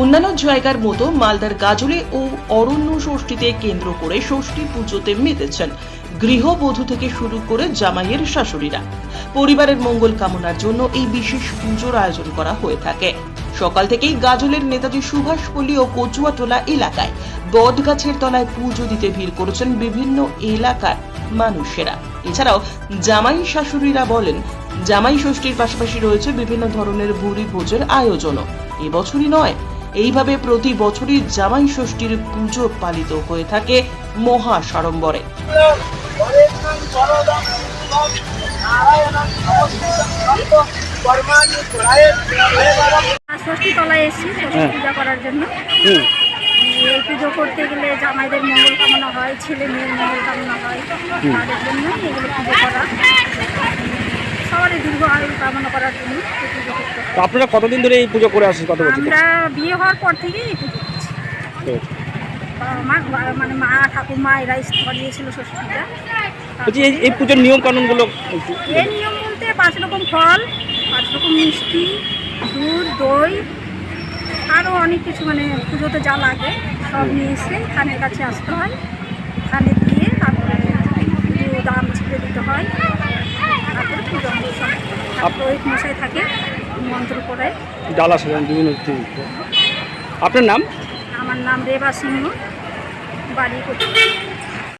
অন্যান্য জায়গার মতো মালদার গাজলে ও অরণ্য ষষ্ঠীতে কেন্দ্র করে ষষ্ঠী পুজোতে মেতেছেন গৃহবধূ থেকে শুরু করে জামাইয়ের শাশুড়িরা। পরিবারের মঙ্গল কামনার জন্য এই বিশেষ পুজোর আয়োজন করা হয়ে থাকে। সকাল থেকেই গাজলের নেতাজি সুভাষপল্লী ও কচুয়াটোলা এলাকায় বট গাছের তলায় পুজো দিতে ভিড় করেছেন বিভিন্ন এলাকার মানুষেরা। এছাড়াও জামাই শাশুড়িরা বলেন, জামাই ষষ্ঠীর পাশাপাশি রয়েছে বিভিন্ন ধরনের ভুরি ভোজের আয়োজনও এবছরই নয় এইভাবে প্রতি বছরই জামাই ষষ্ঠীর পুজো পালিত হয়ে থাকে মহা সাড়ম্বরে। ষষ্ঠী তলায় এসেছি ষষ্ঠী হ্যাঁ। পূজা করার জন্য। এই পুজো করতে গেলে জামাইদের মঙ্গল কামনা হয় ছেলে মেয়ের মঙ্গল কামনা হয় তাদের জন্য এগুলো পুজো করা করার জন্য আপনারা কতদিন ধরে এই পুজো করে আসছেন? কত বছর আমরা বিয়ে হওয়ার পর থেকেই এই পুজো করছি। মা মানে মা ঠাকুমা এরা করিয়েছিল ষষ্ঠীটা বলছি এই এই পুজোর নিয়ম কানুনগুলো এই নিয়ম বলতে পাঁচ রকম ফল পাঁচ রকম মিষ্টি দুধ দই আরও অনেক কিছু মানে পুজোতে যা লাগে সব নিয়ে এসে খানের কাছে আসতে হয়। খানে মশাই থাকে ডালা বিভিন্ন। আপনার নাম? আমার নাম রেবা সিংহ বাড়ি